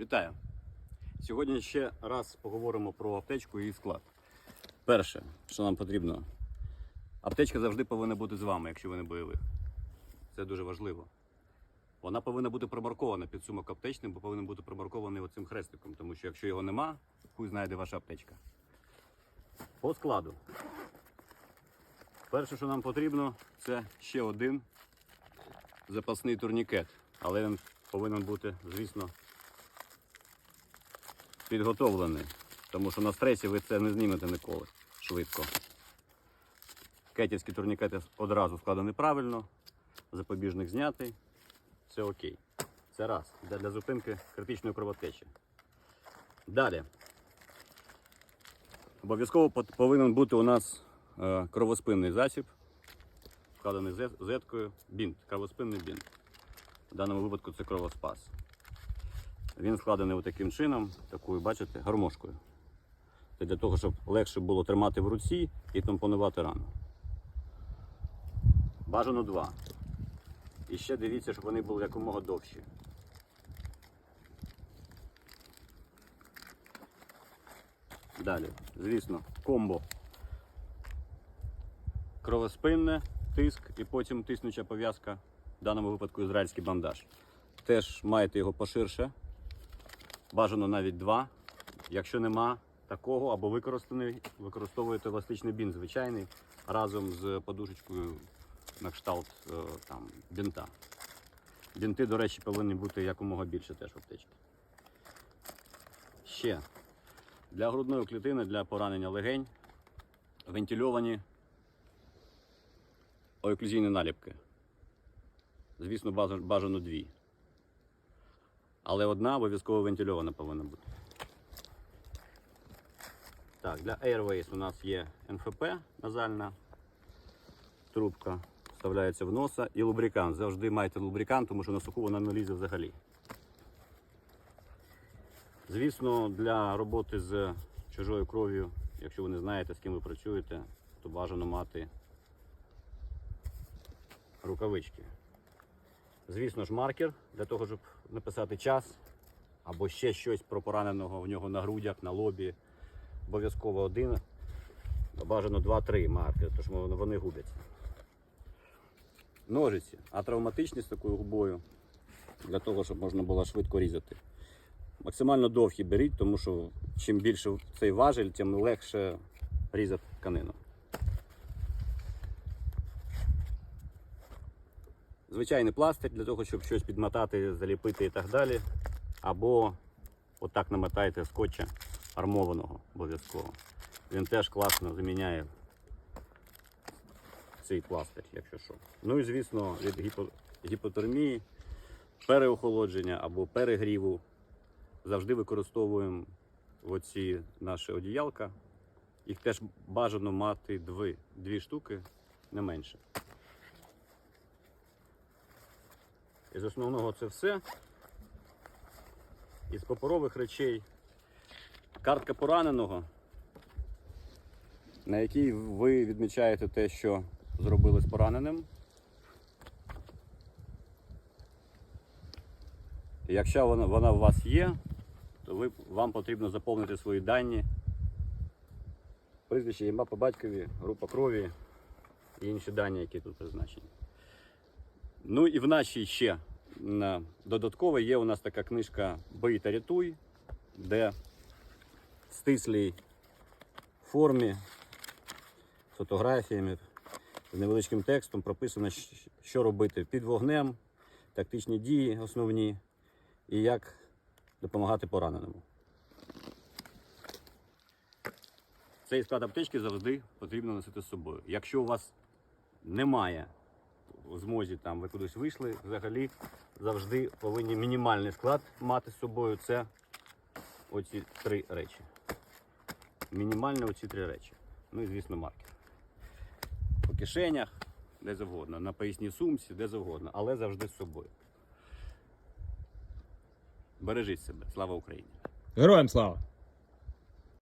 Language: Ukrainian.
Вітаю! Сьогодні ще раз поговоримо про аптечку і її склад. Перше, що нам потрібно, аптечка завжди повинна бути з вами, якщо ви не бойових. Це дуже важливо. Вона повинна бути промаркована під сумок аптечним, бо повинен бути промаркований оцим хрестиком, тому що якщо його нема, хуй знайде ваша аптечка. По складу. Перше, що нам потрібно, це ще один запасний турнікет. Але він повинен бути, звісно, підготовлений. Тому що на стресі ви це не знімете ніколи швидко. Кетівські турнікети одразу складені правильно, запобіжник знятий. Це окей. Це раз. Для, для зупинки критичної кровотечі. Далі. Обов'язково повинен бути у нас е, кровоспинний засіб, вкладений зеткою, бінт, кровоспинний бінт. В даному випадку це кровоспас. Він складений таким чином, такою, бачите, гармошкою. Це для того, щоб легше було тримати в руці і тампонувати рану. Бажано два. І ще дивіться, щоб вони були якомога довші. Далі, звісно, комбо. Кровоспинне, тиск і потім тиснуча пов'язка, в даному випадку ізраїльський бандаж. Теж маєте його поширше. Бажано навіть два. Якщо нема такого або використаний, використовуєте еластичний бінт звичайний разом з подушечкою на кшталт е, там, бінта. Бінти, до речі, повинні бути якомога більше теж в аптечці. Ще для грудної клітини, для поранення легень вентильовані оеклюзійні наліпки. Звісно, бажано- бажано дві. Але одна обов'язково вентильована повинна бути. Так, для Airways у нас є НФП назальна трубка, вставляється в носа і лубрикант. Завжди майте лубрикант, тому що на суху вона не лізе взагалі. Звісно, для роботи з чужою кров'ю, якщо ви не знаєте, з ким ви працюєте, то бажано мати рукавички. Звісно ж, маркер для того, щоб написати час або ще щось про пораненого в нього на грудях, на лобі. Обов'язково один, бажано два-три маркери, тому що вони- губляться. Ножиці, а травматичні з такою губою, для того, щоб можна було швидко різати. Максимально довгі беріть, тому що чим більше цей важель, тим легше різати тканину. Звичайний пластик для того, щоб щось підмотати, заліпити і так далі. Або отак намотайте скотча армованого обов'язково. Він теж класно заміняє цей пластик, якщо що. Ну і звісно, від гіпо- гіпотермії, переохолодження або перегріву завжди використовуємо оці наші одіялка. Їх теж бажано мати дві, дві штуки, не менше. Із основного це все. Із паперових речей картка пораненого, на якій ви відмічаєте те, що зробили з пораненим. Якщо вона, вона у вас є, то ви, вам потрібно заповнити свої дані. Прізвище, ім'я по батькові, група крові і інші дані, які тут призначені. Ну і в нашій ще додатково є у нас така книжка Бий та рятуй, де в стислій формі, фотографіями, з невеличким текстом прописано, що робити під вогнем, тактичні дії основні і як допомагати пораненому. Цей склад аптечки завжди потрібно носити з собою. Якщо у вас немає змозі, там ви кудись вийшли, взагалі завжди повинні мінімальний склад мати з собою. Це оці три речі. Мінімально оці три речі. Ну і звісно, маркер. По кишенях, де завгодно, на поясній сумці, де завгодно, але завжди з собою. Бережіть себе. Слава Україні! Героям слава!